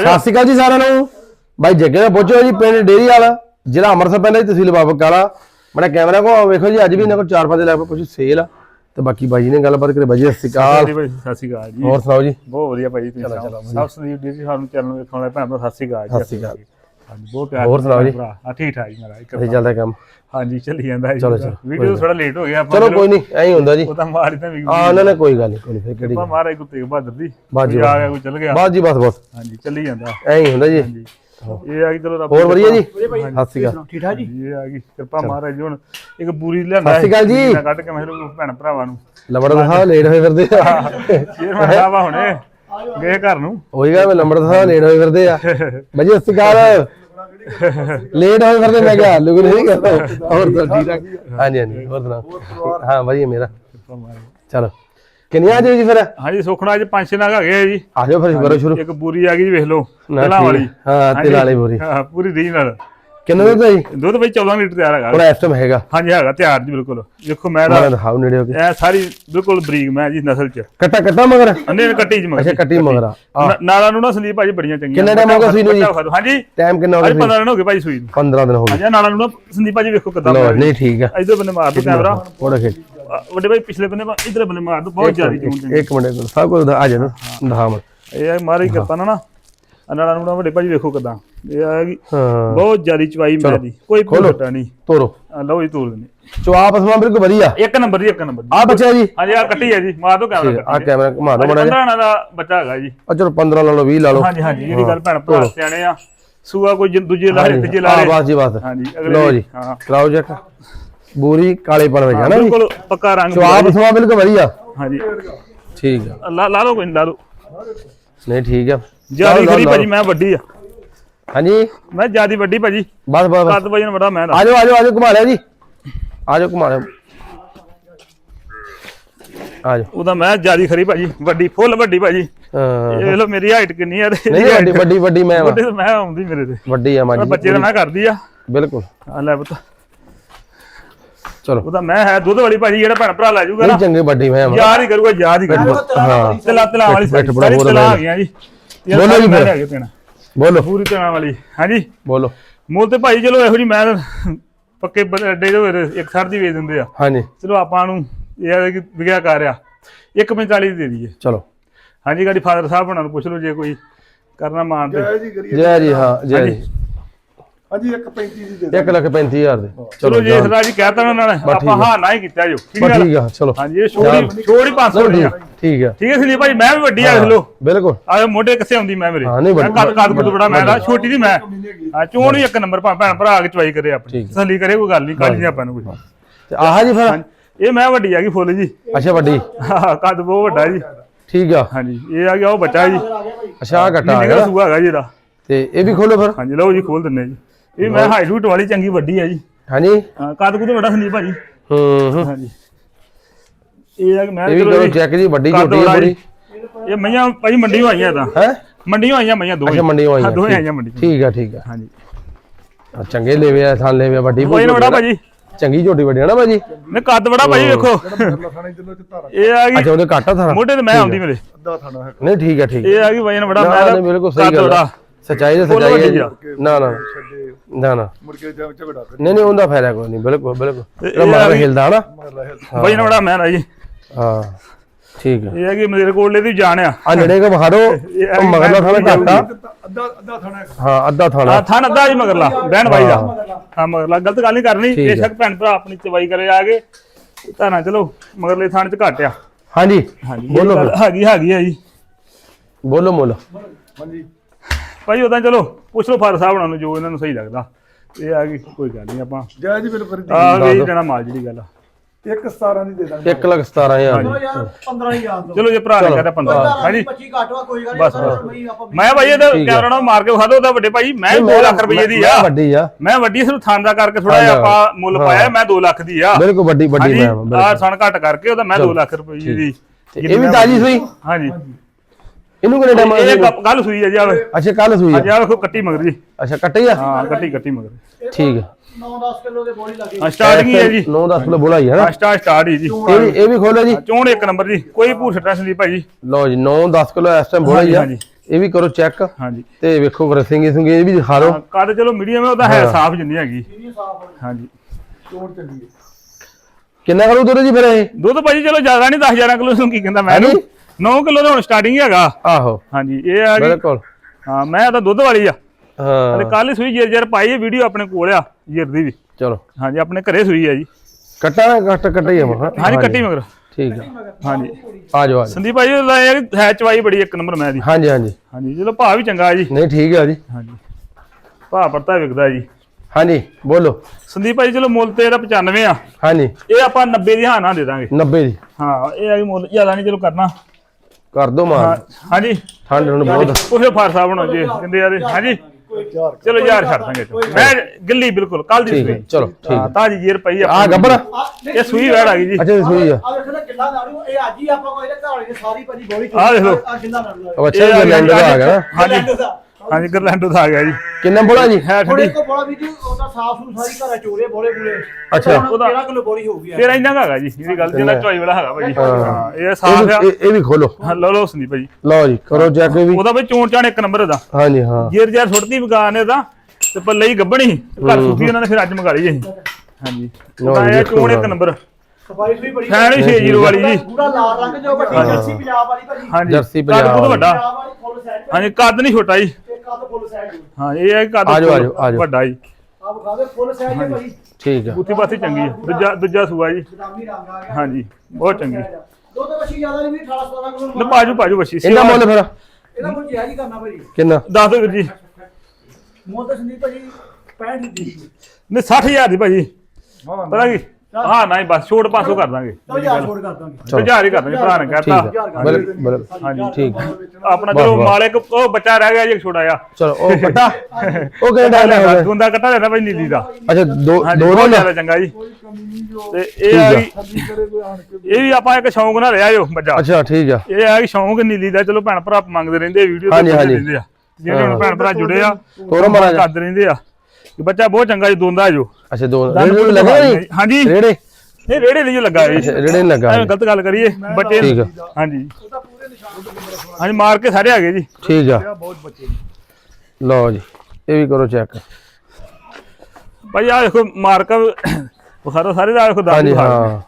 ਸਤਿ ਸ਼੍ਰੀ ਅਕਾਲ ਜੀ ਸਾਰਿਆਂ ਨੂੰ। ਬਾਈ ਜੱਗੇ ਦਾ ਪਹੁੰਚੋ ਜੀ ਪਿੰਡ ਡੇਰੀ ਵਾਲਾ ਜ਼ਿਲ੍ਹਾ ਅੰਮ੍ਰਿਤਸਰ ਪੈਂਦਾ ਜੀ ਤਹਿਸੀਲ ਬਾਬਕਾਲਾ ਮੇਰਾ ਕੈਮਰਾ ਕੋ ਵੇਖੋ ਜੀ ਅੱਜ ਵੀ ਇਹਨਾਂ ਕੋਲ 4-5 ਲੱਖ ਕੁਝ ਸੇਲ ਆ। ਤੇ ਬਾਕੀ ਬਾਈ ਜੀ ਨੇ ਗੱਲਬਾਤ ਕਰੇ ਬਾਈ ਜੀ ਸਤਿ ਸ਼੍ਰੀ ਅਕਾਲ। ਸਤਿ ਸ਼੍ਰੀ ਅਕਾਲ ਜੀ ਹੋਰ ਸੁਣਾਓ ਜੀ? ਬਹੁਤ ਵਧੀਆ ਭਾਈ ਤੁਸੀਂ ਸਭ ਸੰਦੀਪ ਜੀ ਸਾਨੂੰ ਚੈਨਲ ਵੇਖਣ ਵਾਲੇ ਭੈਣ ਭਰਾ ਸਤਿ ਸ਼੍ਰੀ ਅਕਾਲ ਜੀ ਸਤਿ ਸ਼੍ਰੀ ਅਕਾਲ। ਹਾਂਜੀ ਬਹੁਤ ਪਿਆਰ ਹੋਰ ਸੁਣਾਓ ਜੀ? ਭਰਾ। ਹਾਂ ਠੀਕ ਠਾਕ ਜੀ ਚੱਲਦਾ ਕੰਮ। ਹਾਂਜੀ ਚੱਲੀ ਜਾਂਦਾ ਜੀ। ਚਲੋ, ਚਲੋ, ਵੀਡੀਓ ਥੋੜਾ ਲੇਟ ਹੋ ਗਿਆ ਆਪਾਂ ਚਲੋ ਕੋਈ ਨਹੀਂ ਐਂ ਹੀ ਹੁੰਦਾ ਜੀ। ਉਹ ਤਾਂ ਮਾਰੀ ਤਾਂ ਵੀ ਆ ਉਹਨਾਂ ਨੇ ਕੋਈ ਗੱਲ ਨਹੀਂ ਕੋਈ ਨਹੀਂ ਫਿਰ ਕਿਹੜੀ ਆਪਾਂ ਮਹਾਰਾਜ ਗੁਰੂ ਤੇਗ ਬਹਾਦਰ ਦੀ। ਬਸ ਜੀ, ਕੋਈ ਆ ਗਿਆ ਕੋਈ ਚੱਲ ਗਿਆ। ਬਸ ਜੀ ਬਸ ਬਸ। ਹਾਂਜੀ ਚੱਲੀ ਜਾਂਦਾ। ਐਂ ਹੀ ਹੁੰਦਾ ਜੀ। ਹਾਂਜੀ। ਇਹ ਆ ਗਈ ਚਲੋ ਰੱਬ ਹੋਰ ਦੀ ਵਧੀਆ ਜੀ? ਕਿਰਪਾ। ਸਤਿ ਸ਼੍ਰੀ ਅਕਾਲ। ਠੀਕ ਠਾਕ ਜੀ? ਇਹ ਆ ਗਈ ਕਿਰਪਾ ਮਹਾਰਾਜ ਜੀ ਹੁਣ। ਇੱਕ ਬੂਰੀ ਲਿਆਂਦਾ ਸਤਿ ਸ਼੍ਰੀ ਅਕਾਲ ਜੀ। ਮੈਂ ਕੱਢ ਕੇ ਮੈਂ ਕਿਹਾ ਭੈਣ ਭਰਾਵਾਂ ਨੂੰ। ਲੰਬੜ ਦਾ ਲੇਟ ਹੋਏ ਫਿਰਦੇ ਆ। ਚੇਅਰਮੈਨ ਸਾਹਿਬ ਆ ਹੁਣੇ ਗਏ ਘਰ ਨੂੰ। ਉਹੀ ਗੱਲ ਮੈਂ ਲੰਬੜ ਲੇਟ ਹੋਏ ਫਿਰਦੇ ਆ। ਬਾਈ ਜੀ ਸਤਿ ਸ਼੍ਰੀ ਅਕਾਲ। ਲੇਟ ਹੋਏ ਫਿਰਦੇ ਮੈਂ ਕਿਹਾ ਲੁਕ ਨਹੀਂ ਕਰਦਾ ਹੋਰ ਤਾਂ ਠੀਕ ਠਾਕ ਹਾਂਜੀ ਹਾਂਜੀ ਹੋਰ ਸੁਣਾਓ ਹਾਂ ਵਧੀਆ ਮੇਰਾ। ਚਲੋ। ਕਿੰਨੀਆਂ ਜੀ ਫਿਰ? ਹਾਂਜੀ ਸੁਖਣਾ ਅੱਜ ਪੰਜ ਛੇ ਨਗ ਹੈਗੇ ਆ ਜੀ। ਆ ਜਾਓ ਫਿਰ ਕਰੋ ਸ਼ੁਰੂ। ਇੱਕ ਬੂਰੀ ਆ ਗਈ ਜੀ ਵੇਖ ਲਓ। ਤਿਲਾਂ ਵਾਲੀ। ਹੈ। ਤਿਲ ਵਾਲੀ ਬੋਰੀ। ਹਾਂ ਪੂਰੀ ਰੀ ਕਿੰਨੇ ਦਾ ਜੀ? ਦੁੱਧ ਬਈ 14 ਲੀਟਰ ਤਿਆਰ ਹੈਗਾ। ਹੁਣ ਇਸ ਟਾਈਮ ਹੈਗਾ। ਹਾਂਜੀ ਹੈਗਾ ਤਿਆਰ ਜੀ ਬਿਲਕੁਲ। ਦੇਖੋ ਮੈਂ ਦਾ ਮੈਂ ਦਿਖਾਉ ਨੇੜੇ ਹੋ ਕੇ। ਇਹ ਸਾਰੀ ਬਿਲਕੁਲ ਬਰੀਕ ਮੈਂ ਜੀ ਨਸਲ ਚ। ਕੱਟਾ ਕੱਟਾ ਮਗਰ? ਅੰਨੇ ਕੱਟੀ ਚ ਅੱਛਾ ਮਗਰ ਕੱਟੀ ਮਗਰ ਨ- ਨਾਲਾਂ ਨੂੰ ਨਾ ਸੰਦੀਪ ਭਾਜੀ ਬੜੀਆਂ ਚੰਗੀਆਂ। ਕਿੰਨੇ time ਹੋ ਗਿਆ ਸੂਈ ਨੂੰ ਜੀ? ਹਾਂਜੀ। ਟਾਈਮ ਕਿੰਨਾ ਹੋ ਗਿਆ 15 ਦਿਨ ਹੋ ਗਏ ਭਾਜੀ ਸੂਈ ਨੂੰ। 15 ਦਿਨ ਹੋ ਗਏ। ਹਾਂਜੀ ਨਾਲਾਂ ਨੂੰ ਨਾ ਸੰਦੀਪ ਭਾਜੀ ਵੇਖੋ ਕਿਦਾਂ ਲੋ ਨਹੀਂ ਠੀਕ ਆ। ਇਧਰ ਬੰਨੇ ਮਾਰ ਦੋ ਕੈਮਰਾ। ਥੋੜਾ ਅ, ਵੱਡੇ ਭਾਈ ਪਿਛਲੇ ਬੰਨੇ ਇਧਰ ਬੰਨੇ ਮਾਰ ਦੋ ਬਹੁਤ ਜ਼ਿਆਦਾ ਇੱਕ ਮਿੰਟ ਸਭ ਕੁਝ ਆ ਜਾ ਦਿਖਾ ਮੈਂ ਇਹ ਮਾਰੀ ਕਿਰਪਾ ਨਾਲ ਨਾ। ਆਹ ਨਾਲਾਂ ਨੂੰ ਨਾ ਵੱਡੇ ਭਾਜੀ ਵੇਖੋ ਕਿਦਾਂ। ਇਹ ਆ ਕਿ ਹਾਂ। ਬਹੁਤ ਜ਼ਿਆਦਾ ਚਵਾਈ ਮੈਂ ਦੀ ਕੋਈ ਭੁੱਲਟਾ ਨਹੀਂ। ਤੋਰੋ। ਆਹ ਲਓ ਜੀ ਤੋੜ ਦਿੰਦੇ ਚਵਾਪ ਅਸਮਾ ਬਿਲਕੁਲ ਵਧੀਆ। ਇੱਕ ਨੰਬਰ ਜੀ ਇੱਕ ਨੰਬਰ ਜੀ। ਆ ਬੱਚਾ ਜੀ। ਹਾਂਜੀ ਆ ਕੱਟੀ ਹੈ ਜੀ ਮਾਰ ਦੋ ਕੈਮਰਾ ਆ ਕੈਮਰਾ ਘੁਮਾ ਦੋ ਮੜਾ 15 ਦਾ ਬੱਚਾ ਹੈਗਾ ਜੀ। ਆ ਚਲੋ 15 ਲਾ ਲਓ 20 ਲਾ ਲਓ। ਹਾਂਜੀ ਹਾਂਜੀ ਜਿਹੜੀ ਗੱਲ ਭੈਣ ਭਰਾ ਸਿਆਣੇ ਆ ਸੂਆ ਕੋਈ ਜਿ- ਦੂਜੇ ਲਾਰੇ ਤੀਜੇ ਆ ਲਾਰੇ ਬਸ ਜੀ ਬਸ। ਹਾਂਜੀ ਅਗਲੇ ਲਓ ਦੀ- ਜੀ ਹਾਂ। ਕਰਾਓ ਚੈੱਕ। ਬੂਰੀ ਕਾਲੇ ਪਣ ਵਿੱਚ ਹੈ ਨਾ ਜੀ? ਬਿਲਕੁਲ ਪੱਕਾ ਰੰਗ ਚਵਾਪ ਅਸਮਾ ਬਿਲਕੁਲ ਵਧੀਆ। ਹਾਂਜੀ। ਠੀਕ ਆ। ਲਾ ਲਾ ਲਓ ਕੋਈ ਨੀ, ਲਾ ਲਓ। ਨਹੀਂ ਠੀਕ ਆ। ਜਿਆਦੀ ਖਰੀ। ਭਾਜੀ ਮੈਂ ਵੱਡੀ ਆ। ਹਾਂਜੀ? ਮੈਂ ਜਿਆਦੀ ਵੱਡੀ ਭਾਜੀ। ਬਸ ਬਸ ਬਸ। ਕੱਦ ਵਜਨ ਵੱਡਾ ਮੈਂ ਦਾ ਆ। ਜਾਓ ਆ ਜਾਓ ਆ ਜਾਓ ਘੁਮਾ ਲਿਆ ਜੀ। ਆ ਜਾਓ ਘੁਮਾ ਲਿਆ ਆ ਜਾਓ ਉਹਦਾ ਮੈਂ ਜਿਆਦੀ ਖਰੀ ਭਾਜੀ ਵੱਡੀ ਫੁੱਲ ਵੱਡੀ ਭਾਜੀ। ਹਾਂ। ਇਹ ਵੇਖ ਲਓ ਮੇਰੀ ਹਾਈਟ ਕਿੰਨੀ ਆ ਤੇ ਨਹੀਂ ਨਹੀਂ, ਵੱਡੀ ਵੱਡੀ ਵੱਡੀ ਮੈਂ ਵਾ ਵੱਡੇ ਤਾਂ ਮੈਂ ਆਉਂਦੀ ਮੇਰੇ ਤੇ। ਵੱਡੀ ਆ ਮਾਜੀ ਬੱਚੇ ਦਾ ਮੈਂ ਕਰਦੀ ਆ। ਬਿਲਕੁਲ। ਆ ਲੈ ਪੁੱਤ। ਚਲੋ। ਉਹਦਾ ਮੈਂ ਹੈ ਦੁੱਧ ਵਾਲੀ ਭਾਜੀ ਜਿਹੜਾ ਭੈਣ ਭਰਾ ਲੈ ਜਾਊਗਾ ਨਾ। ਨਹੀਂ ਚੰਗੀ ਵੱਡੀ ਮੈਂ ਵਾ ਯਾਦ ਹੀ ਕਰੂਗਾ ਯਾਦ ਹੀ ਕਰੂਗਾ। ਹਾਂ ਤਲਾ ਤਲਾ ਵਾਲੀ ਬੈਠ, ਬੜਾ ਸਾਰੀ ਹੋਰ ਤਲਾ। ਆ ਗਈਆਂ ਜੀ। ਬੋਲੋ ਜੀ ਫਿਰ। ਹੈਗੇ ਪੈਣਾ। ਬੋਲੋ। ਪੂਰੀ ਤਲਾ ਵਾਲੀ। ਹਾਂਜੀ? ਬੋਲੋ। ਮੁੱਲ ਤੇ ਭਾਈ ਚਲੋ ਇਹੋ ਜੀ ਮੈਂ ਤਾਂ ਪੱਕੇ ਬ- ਅੱਡੇ ਦੇ ਹੋਏ ਇੱਕ ਸੜ ਦੀ ਵੇਚ ਦਿੰਦੇ ਆ। ਹਾਂਜੀ। ਚਲੋ ਆਪਾਂ ਨੂੰ ਇਹ ਆ ਕਿ ਵਿਗਿਆ ਕਰ ਆ 145 ਦੀ ਦੇ ਦਈਏ। ਚਲੋ। ਹਾਂਜੀ ਗਾੜੀ ਫਾਦਰ ਸਾਹਿਬ ਨੂੰ ਪੁੱਛ ਲਓ ਜੇ ਕੋਈ ਕਰਨਾ ਮਾਨ ਤੇ। ਜੈ ਜੀ ਹਾਂ ਜੈ ਜੀ। ਹਾਂਜੀ ਇੱਕ 35 ਦੀ ਦੇ 1 ਲੱਖ 35000 ਦੇ। ਚਲੋ ਜੇ ਸਰਦਾਰ ਜੀ ਕਹਿਤਾ ਨਾ ਉਹਨਾਂ ਨੇ ਆਪਾਂ ਹਾਂ ਨਾ ਹੀ ਕੀਤਾ ਜੋ। ਠੀਕ ਹੈ ਠੀਕ ਆ ਚਲੋ। ਹਾਂਜੀ ਇਹ ਛੋੜੀ ਛੋੜੀ 500 ਚਲੋ ਰੁਪਏ ਠੀਕ ਠੀਕ ਆ। ਠੀਕ ਹੈ ਸਲੀ ਭਾਈ ਮੈਂ ਵੀ ਵੱਡੀ ਆ ਦੇਖ ਲਓ। ਬਿਲਕੁਲ। ਆ ਮੋਢੇ ਕਿੱਥੇ ਆਉਂਦੀ ਮੈਂ ਮੇਰੇ? ਹਾਂ, ਨਹੀਂ ਮੈਂ ਕੱਦ ਕੱਦ ਕੁੱਦ ਬੜਾ ਮੈਂ ਦਾ ਛੋਟੀ ਦੀ ਮੈਂ। ਆ ਚੋਣ ਵੀ ਇੱਕ ਨੰਬਰ ਭਾ- ਭੈਣ ਭਰਾ ਆ ਕੇ ਚਵਾਈ ਕਰੇ ਆਪਣੀ। ਤਸੱਲੀ ਕਰੇ ਕੋਈ ਗੱਲ ਨਹੀਂ ਕਾਲੀ ਨਹੀਂ ਆਪਾਂ ਨੂੰ ਕੋਈ। ਤੇ ਆਹ ਜੀ ਫਿਰ? ਇਹ ਮੈਂ ਵੱਡੀ ਆ ਗਈ ਫੁੱਲ ਜੀ। ਅੱਛਾ ਵੱਡੀ। ਹਾਂ, ਕੱਦ ਬਹੁਤ ਵੱਡਾ ਜੀ। ਠੀਕ ਆ। ਹਾਂਜੀ ਇਹ ਆ ਗਿਆ ਉਹ ਬੱਚਾ ਜੀ। ਅੱਛਾ ਆ ਘਟਾ ਆ ਗਿਆ। ਸੂਆ ਹੈਗਾ ਜੀ ਇਹਦਾ। ਤੇ ਇਹ ਵੀ ਖੋਲੋ ਫਿਰ। ਹਾਂਜੀ ਲਓ ਜੀ ਖੋਲ ਦਿੰਨੇ ਜੀ। ਇਹ ਮੈਂ ਹਾਈਟ ਹੂਟ ਵਾਲੀ ਚੰਗੀ ਵੱਡੀ ਆ ਜੀ। ਹਾਂਜੀ? ਹਾਂ, ਕੱਦ ਕੁੱਦ ਵੱਡਾ ਸੰਦੀਪ ਭਾਜੀ। ਹੂੰ। ਹੂੰ ਹਾਂਜੀ। ਇਹ ਆ ਕਿ ਮੈਂ ਇਹ ਵੀ ਚਲੋ ਕਰੋ ਜੀ, ਚੈੱਕ ਜੀ ਵੱਡੀ ਕੱਦ ਝੋਟੀ ਹੈ ਵਾਲਾ। ਪੂਰੀ। ਜੀ। ਇਹ ਮਈਆਂ ਭਾਜੀ ਮੰਡੀੋਂ ਆਈਆਂ ਤਾਂ। ਹੈ? ਮੰਡੀੋਂ ਆਈਆਂ ਮਈਆਂ ਦੋਵੇਂ ਅੱਛਾ ਮੰਡੀ ਹੋਈ ਹਾਂ, ਦੋਵੇਂ ਆਈਆਂ ਮੰਡੀ ਚੋਂ। ਠੀਕ ਆ ਠੀਕ ਆ। ਹਾਂਜੀ। ਆ, ਚੰਗੇ ਲੈਵੇ ਆ ਥਾਂ ਲੈਵੇ ਆ, ਵੱਡੀ ਕੋਈ ਨਾ ਵੱਡਾ ਭਾਜੀ। ਚੰਗੀ ਝੋਟੀ ਵੱਡੀ ਆ ਨਾ ਭਾਜੀ? ਨੇ ਕੱਦ ਬੜਾ ਭਾਜੀ ਵੇਖੋ। ਇਹ ਆ ਗਈ ਅੱਛਾ ਉਹਦੇ ਘੱਟ ਥਾਂ ਮੋਢੇ ਤੇ ਮੈਂ ਆਉਂਦੀ ਮੇਰੇ। ਅੱਧਾ ਥਾਣਾ ਹੈ ਨਹੀਂ ਠੀਕ ਆ ਠੀਕ ਆ। ਇਹ ਆ ਗਈ ਵਜਨ ਬੜਾ ਨਾ, ਮੈਂ ਬਿਲਕੁਲ ਸਹੀ ਕੱਦ ਗੱਲ ਆ। ਸਚਾਈ ਤੇ ਫੁੱਲ ਸਚਾਈ ਹੈ ਵੱਡੀ। ਆ। ਨਾ ਨਾ। ਛੱਡੇ ਨਾ ਨਾ। ਮੁੜ ਕੇ ਜਾ ਝਗੜਾ ਕਰ ਨਹੀਂ ਨਹੀਂ ਉਹਦਾ ਫਾਇਦਾ ਕੋਈ ਨਹੀਂ। ਬਿਲਕੁਲ ਬਿਲਕੁਲ। ਤੇ ਇਹ ਮਾਰ ਆ ਵੀ- ਹਿਲਦਾ ਨਾ। ਹੈ। ਵਜਨ ਬੜਾ ਮੈਂ ਨਾ ਜੀ। ਹਾਂ। ਠੀਕ ਆ ਇਹ ਆ ਕਿ ਮੇਰੇ ਕੋਲੇ ਦੀ ਜਾਣ ਆ। ਆ ਨੇੜੇ ਕੋ ਇਹ ਆ ਉਹ ਮਗਰਲਾ ਥਾਣਾ ਘੱਟ। ਆ ਅੱਧਾ ਅੱਧਾ ਥਾਣਾ ਹੈ ਹਾਂ ਅੱਧਾ ਆ ਥਾਣਾ ਥਣ ਅੱਧਾ ਜੀ ਮਗਰਲਾ ਬਹਿਣ ਬਾਈ ਦਾ। ਹਾਂ। ਮਗਰਲਾ। ਗਲਤ ਗੱਲ ਨਹੀਂ ਕਰਨੀ। ਠੀਕ ਆ। ਬੇਸ਼ੱਕ ਭੈਣ ਭਰਾ ਆਪਣੀ ਚਵਾਈ ਕਰੇ ਆ ਕੇ। ਧਾਰਾਂ ਚਲੋ ਮਗਰਲੇ ਥਣ ਚ ਘੱਟ ਆ ਹਾਂਜੀ। ਹਾਂਜੀ। ਬੋਲੋ ਇਹ ਗੱਲ ਹੈਗੀ ਹੈਗੀ ਆ ਜੀ। ਬੋਲੋ ਮੁੱਲ ਹਾਂਜੀ। ਭਾਈ ਉਦਾਂ ਚਲੋ ਪੁੱਛ ਲਓ ਫਾਦਰ ਸਾਹਿਬ ਉਹਨਾਂ ਨੂੰ ਜੋ ਇਹਨਾਂ ਨੂੰ ਸਹੀ ਲੱਗਦਾ। ਇਹ ਆ ਕਿ ਕੋਈ ਗੱਲ ਨਹੀਂ ਆਪਾਂ। ਜੈ ਜੀ ਬਿਲਕੁਲ ਆ ਵੀ ਜਣਾ ਮਾਲ ਜਿਹੜੀ ਗੱਲ ਆ। ਇੱਕ 17 ਦੀ ਦੇ ਦਾਂਗੇ। 1 ਲੱਖ 17000 ਯਾਰ 15000 ਦੋ। ਚਲੋ। ਜੇ ਭਰਾ ਨੇ ਕਹਿੰਦਾ 15 ਹਾਂਜੀ। 25 ਘਾਟਵਾ ਕੋਈ ਗੱਲ ਨਹੀਂ ਆਪਾਂ ਮੈਂ ਭਾਈ ਇਹਦਾ ਕੈਮਰਾ ਨਾਲ ਮਾਰ ਕੇ ਵਿਖਾ ਦੋ ਉਹਦਾ ਵੱਡੇ ਭਾਈ ਮੈਂ 2 ਲੱਖ ਰੁਪਏ ਦੀ ਆ। ਵੱਡੀ ਆ। ਮੈਂ ਵੱਡੀ ਸਿਰਫ ਥਾਂ ਦਾ ਕਰਕੇ ਥੋੜਾ ਜਿਹਾ ਆਪਾਂ ਮੁੱਲ ਪਾਇਆ ਮੈਂ 2 ਲੱਖ ਦੀ ਆ। ਬਿਲਕੁਲ ਵੱਡੀ ਵੱਡੀ ਮੈਂ। ਆ ਸਣ ਘੱਟ ਕਰਕੇ ਉਹਦਾ ਮੈਂ 2 ਲੱਖ ਰੁਪਏ ਦੀ ਤੇ ਇਹ ਵੀ ਤਾਜੀ ਸੂਈ? ਹਾਂਜੀ। ਇਹਨੂੰ ਕਿੰਨੇ ਟਾਈਮ ਇਹ ਗੱਲ ਸੂਈ ਹੈ ਜੀ ਆਵੇ ਅੱਛਾ ਕੱਲ ਸੂਈ ਆ। ਅੱਜ ਆ ਵੇਖੋ ਕੱਟੀ ਮਗਰ ਜੀ। ਅੱਛਾ ਕੱਟੀ ਆ? ਹਾਂ ਕੱਟੀ ਕੱਟੀ ਮਗਰ। ਠੀਕ ਆ। 9-10 ਕਿਲੋ ਦੇ ਬੋਲੀ ਲੱਗੀ ਹਾਂ ਸਟਾਰਟਿੰਗ ਹੀ ਹੈ ਜੀ। 9 10 ਕਿਲੋ ਬੋਲਾ ਹੀ ਹੈ ਨਾ? ਹਾਂ ਸਟਾਰਟ ਸਟਾਰਟ ਹੀ ਜੀ। ਇਹ ਵੀ ਇਹ ਵੀ ਖੋਲੋ ਜੀ। ਚੋਣ ਇੱਕ ਨੰਬਰ ਜੀ। ਕੋਈ ਭੂਰ ਸੱਟਾ ਸੰਦੀਪ ਭਾਈ ਜੀ। ਲਓ ਜੀ 9 10 ਕਿਲੋ ਇਸ ਟਾਈਮ ਬੋਲਾ ਹੀ ਆ। ਹਾਂਜੀ ਇਹ ਵੀ ਕਰੋ ਚੈੱਕ ਹਾਂਜੀ। ਤੇ ਵੇਖੋ ਰਸਿੰਗੀ ਸੁੰਗੀ ਇਹ ਵੀ ਦਿਖਾ ਲਓ ਕੱਦ ਚਲੋ ਮੀਡੀਅਮ ਹੈ ਉਹਦਾ ਹੈ ਸਾਫ਼ ਜਿੰਨੀ ਹੈਗੀ। ਇਹ ਸਾਫ਼ ਹਾਂਜੀ। ਚੋਣ ਚੱਲੀ ਹੈ। ਕਿੰਨਾ ਕਰੂ ਦੁੱਧ ਜੀ ਫਿਰ ਇਹ? ਦੁੱਧ ਭਾਜੀ ਚਲੋ ਜ਼ਿਆਦਾ ਨਹੀਂ 10 11 ਕਿਲੋ ਨੂੰ ਕੀ ਕਹਿੰਦਾ ਮੈਂ। ਹਾਂਜੀ। 9 ਕਿਲੋ ਦਾ ਹੁਣ ਸਟਾਰਟਿੰਗ ਹੈਗਾ। ਆਹੋ। ਹਾਂਜੀ ਇਹ ਆ ਗਈ ਬਿਲਕੁਲ। ਹਾਂ ਮੈਂ ਤਾਂ ਦੁੱਧ ਵਾਲੀ ਆ। ਹਾਂ। ਤੇ ਕੱਲ ਸੂਈ ਜਰ ਜਰ ਪਾਈ ਇਹ ਵੀਡੀਓ ਆਪਣੇ ਕੋਲ ਆ ਜਰ ਦੀ ਵੀ। ਚਲੋ। ਹਾਂਜੀ ਆਪਣੇ ਘਰੇ ਸੂਈ ਆ ਜੀ। ਕੱਟਾ ਕੱਟ ਕੱਟਾ ਹੀ ਆ ਹਾਂਜੀ ਕੱਟੀ ਮਗਰ। ਠੀਕ ਆ। ਹਾਂਜੀ। ਆ ਜਾਓ ਆ ਜਾਓ। ਸੰਦੀਪ ਭਾਈ ਉਹਦਾ ਇਹ ਹੈ ਚਵਾਈ ਬੜੀ ਇੱਕ ਨੰਬਰ ਮੈਂ ਦੀ। ਹਾਂਜੀ ਹਾਂਜੀ। ਹਾਂਜੀ ਚਲੋ ਭਾਅ ਵੀ ਚੰਗਾ ਜੀ। ਨਹੀਂ ਠੀਕ ਆ ਜੀ। ਹਾਂਜੀ। ਭਾਅ ਪਰਤਾ ਵਿਕਦਾ ਜੀ। ਹਾਂਜੀ ਬੋਲੋ। ਸੰਦੀਪ ਭਾਈ ਚਲੋ ਮੁੱਲ ਤੇ ਇਹਦਾ 95 ਆ। ਹਾਂਜੀ। ਇਹ ਆਪਾਂ 90 ਦੀ ਹਾਂ ਨਾ ਦੇ ਦਾਂਗੇ। 90 ਦੀ। ਹਾਂ ਇਹ ਆ ਮੁੱਲ ਜ਼ਿਆਦਾ ਨਹੀਂ ਚਲੋ ਕਰਨਾ। ਕਰ ਦੋ ਹਾਂ ਮਾਰ ਹਾਂਜੀ। ਠੰਡ ਨੂੰ ਬਹੁਤ। ਉਹਦੇ ਫਾਰ ਸਾਹਿਬ ਬਣਾਓ ਜੀ ਕਹਿੰਦੇ ਯਾਰ ਹਾਂਜੀ। ਚਲੋ ਯਾਰ ਛੱਡ ਦਾਂਗੇ ਮੈਂ ਗਿੱਲੀ ਬਿਲਕੁਲ ਕੱਲ ਦੀ ਠੀਕ ਹੈ ਸੂਈ। ਚਲੋ ਠੀਕ। ਹਾਂ ਤਾਜੀ ਜੀਰ ਪਈ ਆ। ਗੱਬਰ ਇਹ ਸੂਈ ਵੈੜ ਆ ਗਈ ਜੀ। ਅੱਛਾ ਇਹ ਸੂਈ ਆ। ਆ ਵੇਖੋ ਨਾ ਕਿੱਲਾ ਨਾੜੂ ਇਹ ਅੱਜ ਹੀ ਆਪਾਂ ਕੋਈ ਘਰ ਵਾਲੀ ਨੇ ਸਾਰੀ ਭਾਜੀ ਬੋਲੀ ਆਹ ਦੇਖ। ਲਓ। ਆ ਕਿੱਲਾ ਨਾੜੂ ਉਹ ਅੱਛਾ ਇਹ ਆ ਜੀ ਲੈਂਡ ਦਾ ਆ ਗਿਆ ਨਾ। ਹਾਂਜੀ। ਹਾਂਜੀ ਗਰਲੈਂਡੋ ਦਾ ਆ ਗਿਆ ਜੀ। ਕਿੰਨਾ ਬੋਲਾ ਜੀ? ਹੈ ਥੋੜੇ ਠੰਡੀ। ਕੋ ਬੋਲਾ ਵੀ ਜੀ ਉਹਦਾ ਸਾਫ਼ ਨੂੰ ਸਾਰੀ ਘਰ ਚੋਰੇ ਬੋਲੇ ਬੁਲੇ। ਅੱਛਾ। ਉਹਦਾ 13 ਕਿਲੋ ਬੋਲੀ ਹੋਊਗੀ ਤੇਰਾ ਇੰਨਾ ਕੁ ਹੈਗਾ ਜੀ ਜਿਹੜੀ ਗੱਲ ਜਿਹੜਾ ਚੋਈ ਵਾਲਾ ਹੈਗਾ ਭਾਜੀ ਹਾਂ। ਹਾਂ ਇਹ ਇਹ ਸਾਫ਼ ਵੀ- ਆ। ਇਹ- ਇਹ ਵੀ ਖੋਲੋ। ਹਾਂ, ਲਓ ਲਓ ਸੰਦੀਪ ਭਾਜੀ ਲਓ ਜੀ ਕਰੋ ਚੈੱਕ ਵੀ। ਉਹਦਾ ਬਈ ਚੋਣ ਚਾਣ ਇੱਕ ਨੰਬਰ ਇਹਦਾ ਹਾਂਜੀ ਹਾਂ। ਜੇਰ ਜੇਰ ਸੁੱਟਦੀ ਮਕਾਨ ਇਹਦਾ ਤੇ ਪੱਲੇ ਹੀ ਗੱਬਣੀ। ਘਰ ਸੁੱਕੀ ਉਹਨਾਂ ਨੇ ਫਿਰ ਅੱਜ ਮੰਗਾ ਲਈ ਅਸੀਂ। ਹਾਂਜੀ। ਲਓ ਉਹਦਾ ਜੀ, ਇਹ ਦੇਖੋ ਚੋਣ ਇੱਕ ਹਾਂ। ਨੰਬਰ। ਸਫ਼ਾਈ ਸੁਈ ਬੜੀ ਫੈਨ 60 ਵਾਲੀ ਜੀ। ਪੂਰਾ ਲਾਲ ਰੰਗ ਜੋ ਵੱਡੀ ਜਰਸੀ ਪੰਜਾਬ ਵਾਲੀ ਭਾਜੀ। ਹਾਂਜੀ। ਜਰਸੀ ਕੱਦ ਪੰਜਾਬ ਬਹੁਤ ਵਾਲੀ। ਵੱਡਾ। ਪੰਜਾਬ ਵਾਲੀ ਫੁੱਲ ਸੈਟ ਹਾਂਜੀ ਕੱਦ ਨਹੀਂ ਛੋਟਾ ਜੀ। ਤੇ ਕੱਦ ਫੁੱਲ ਸੈਟ ਹਾਂ। ਇਹ ਹੈ ਕਿ ਕੱਦ ਆ। ਵੱਡਾ ਜੀ। ਵਿਖਾ ਦੇ ਫੁੱਲ ਸੈਟ ਹੈ ਭਾਜੀ। ਠੀਕ ਆ। ਬੂਥੀ ਬਾਤੀ ਚੰਗੀ ਹੈ ਦੂਜਾ ਦੂਜਾ ਸੂਆ ਜੀ। ਬਦਾਮੀ ਰੰਗ ਆ ਗਿਆ। ਹਾਂਜੀ ਬਹੁਤ ਚੰਗੀ। ਦੁੱਧ ਵਸ਼ੀ ਜ਼ਿਆਦਾ ਨਹੀਂ ਵੀ 18 17 ਕਿਲੋ ਨਾ ਪਾਜੂ ਪਾਜੂ ਬੱਚੀ ਇਹਦਾ ਮੁੱਲ ਫਿਰ? ਇਹਦਾ ਮੁੱਲ ਜਾਇਜ਼ ਹੀ ਕਰਨਾ ਭਾਜੀ। ਕਿੰਨਾ? ਦੱਸ ਦਿਓ ਵੀਰ ਜੀ। ਮੁੱਲ ਤਾਂ ਸੰਦੀਪ ਭਾਜੀ 65 ਦੀ। ਨਹੀਂ 60000 ਦੀ ਭਾਜੀ। ਪਤਾ ਕੀ? ਹਾਂ ਨਹੀਂ ਬਸ ਛੋੜ ਪਾਸੋਂ ਕਰ ਦਾਂਗੇ। ਚਲੋ ਯਾਰ ਛੋੜ ਕਰ ਦਾਂਗੇ। ਚਲੋ। ਹਜ਼ਾਰ ਹੀ ਕਰ ਦਾਂਗੇ ਭਰਾ ਨੇ ਠੀਕ ਕਹਿਤਾ ਆ ਬਿਲਕੁਲ ਬਿਲਕੁਲ ਹਾਂਜੀ। ਠੀਕ। ਆ। ਆਪਣਾ ਚਲੋ ਬਸ। ਮਾਲਕ ਉਹ ਬੱਚਾ ਰਹਿ ਗਿਆ ਜੀ ਇੱਕ ਛੋਟਾ ਜਿਹਾ। ਚਲੋ ਉਹ ਕੱਟਾ ਉਹ ਕਿਹੜਾ ਹੈ ਦੁੰਦਾ ਕੱਟਾ ਲੈਣਾ ਭਾਈ ਨੀਲੀ ਦਾ। ਅੱਛਾ ਦੋ ਹਾਂਜੀ ਦੋ ਬਹੁਤ ਜ਼ਿਆਦਾ ਚੰਗਾ ਜੀ। ਤੇ ਇਹ ਆ ਵੀ ਇਹ ਵੀ ਆਪਾਂ ਇੱਕ ਸ਼ੌਂਕ ਨਾਲ ਲਿਆ ਜੋ ਬੱਚਾ। ਅੱਛਾ ਠੀਕ ਆ। ਇਹ ਆ ਕਿ ਸ਼ੌਂਕ ਨੀਲੀ ਦਾ ਚਲੋ ਭੈਣ ਭਰਾ ਮੰਗਦੇ ਰਹਿੰਦੇ ਵੀਡੀਓ ਹਾਂਜੀ, ਹਾਂਜੀ। ਰਹਿੰਦੇ ਆ। ਜਿਹੜੇ ਹੁਣ ਭੈਣ ਭਰਾ ਜੁੜੇ ਆ ਤੋਰੋ ਮਾੜਾ ਜਿਹਾ। ਕਰਦੇ ਰਹਿੰਦੇ ਆ। ਕਿ ਬੱਚਾ ਬਹੁਤ ਚੰਗਾ ਜੀ ਦੋਂਦਾ ਜੋ। ਅੱਛਾ ਦੋ ਦੰਦ ਰੇੜੇ ਲੱਗੇ ਨਹੀਂ। ਹਾਂਜੀ। ਰੇੜੇ? ਇਹ ਰੇੜੇ ਜੋ ਲੱਗਾ ਜੀ। ਰੇੜੇ ਨਹੀਂ ਲੱਗਾ। ਐਵੇਂ ਗਲਤ ਗੱਲ ਕਰੀਏ ਬੱਚੇ ਠੀਕ ਆ। ਹਾਂਜੀ। ਹਾਂਜੀ ਮਾਰ ਕੇ ਸਾਰੇ ਆ ਗਏ ਜੀ। ਠੀਕ ਆ। ਬਹੁਤ ਬੱਚੇ ਲਓ ਜੀ ਇਹ ਵੀ ਕਰੋ ਚੈੱਕ। ਭਾਈ ਆ ਦੇਖੋ ਮਾਰਕਾ ਬੁਖਾਰੋ ਸਾਰੇ ਦਾ ਦੇਖੋ ਹਾਂਜੀ ਦੰਦ ਹਾਂ।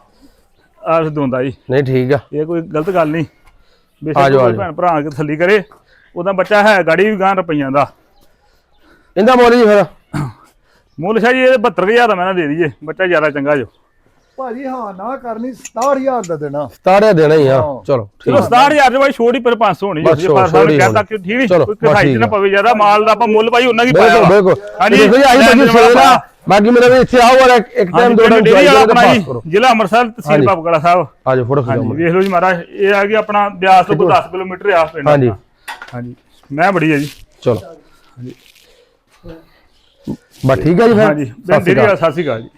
ਆ ਦੋਂਦਾ ਜੀ। ਨਹੀਂ ਠੀਕ ਆ। ਇਹ ਕੋਈ ਗਲਤ ਗੱਲ ਨਹੀਂ। ਆ ਬੇਸ਼ੱਕ ਜਾਓ, ਆ ਕੋਈ ਜਾਓ। ਭੈਣ ਭਰਾ ਆ ਕੇ ਤਸੱਲੀ ਕਰੇ। ਉਹਦਾ ਬੱਚਾ ਹੈ ਗਾੜੀ ਵੀ ਗਾਂ ਰੁਪਈਆਂ ਦਾ। ਇਹਦਾ ਮੁੱਲ ਜੀ ਫਿਰ। ਮੁੱਲ ਸ਼ਾਹ ਜੀ ਇਹ 72000 ਦਾ ਮੈਂ ਨਾ ਦੇ ਦਈਏ ਬੱਚਾ ਜ਼ਿਆਦਾ ਚੰਗਾ ਜੋ। ਭਾਜੀ ਹਾਂ ਨਾ ਕਰਨੀ 67000 ਦਾ ਦੇਣਾ। ਸਤਾਰਿਆ ਦੇਣਾ ਹੀ ਆ। ਚਲੋ ਠੀਕ ਚਲੋ 67000 ਦੇ ਬਾਈ ਛੋੜ ਹੀ ਪਰ 500 ਹੋਣੀ ਬਸ ਜੀ ਪਰ ਛੋੜ ਹੀ ਹੋਣੀ। ਕਿ ਠੀਕ ਨਹੀਂ ਚਲੋ, ਕੋਈ ਬਸ ਕਿਫਾਇਤ ਠੀਕ ਨਾ। ਪਵੇ ਜ਼ਿਆਦਾ ਮਾਲ ਦਾ ਆਪਾਂ ਮੁੱਲ ਭਾਈ ਉਹਨਾਂ ਕੀ ਪਾਇਆ ਬਿਲਕੁਲ ਵਾ। ਬਿਲਕੁਲ। ਹਾਂਜੀ। ਦੇਖੋ ਜੀ ਆਈ ਲੈਣ ਬੱਜੀ। ਆ ਬਾਕੀ ਮੇਰਾ ਵੀ ਇੱਥੇ ਆਓ ਵਾਲਾ ਇੱਕ ਟਾਈਮ ਦੋ ਟਾਈਮ ਡੇਰੀ ਵਾਲਾ ਆਪਣਾ ਪਾਸ ਜੀ ਕਰੋ। ਜ਼ਿਲ੍ਹਾ ਅੰਮ੍ਰਿਤਸਰ ਤਹਿਸੀਲ ਹਾਂਜੀ। ਬਾਬੂਗੜਾ ਸਾਹਿਬ। ਆਜੋ ਫੋਟੋ ਹਾਂਜੀ ਖਿਚਾਓ ਵੇਖ ਲਓ ਜੀ ਮਹਾਰਾਜ ਇਹ ਆ ਕਿ ਆਪਣਾ ਬਿਆਸ ਤੋਂ ਕੋਈ 10 ਕਿਲੋਮੀਟਰ ਆ ਪਿੰਡ ਹਾਂਜੀ। ਹਾਂਜੀ ਮੈਂ ਬੜੀ ਹੈ ਜੀ। ਚਲੋ। ਬਸ ਠੀਕ ਹੈ ਜੀ ਫਿਰ? ਹਾਂਜੀ ਸਤਿ ਸ਼੍ਰੀ ਅਕਾਲ। ਸਤਿ ਸ਼੍ਰੀ ਅਕਾਲ ਜੀ।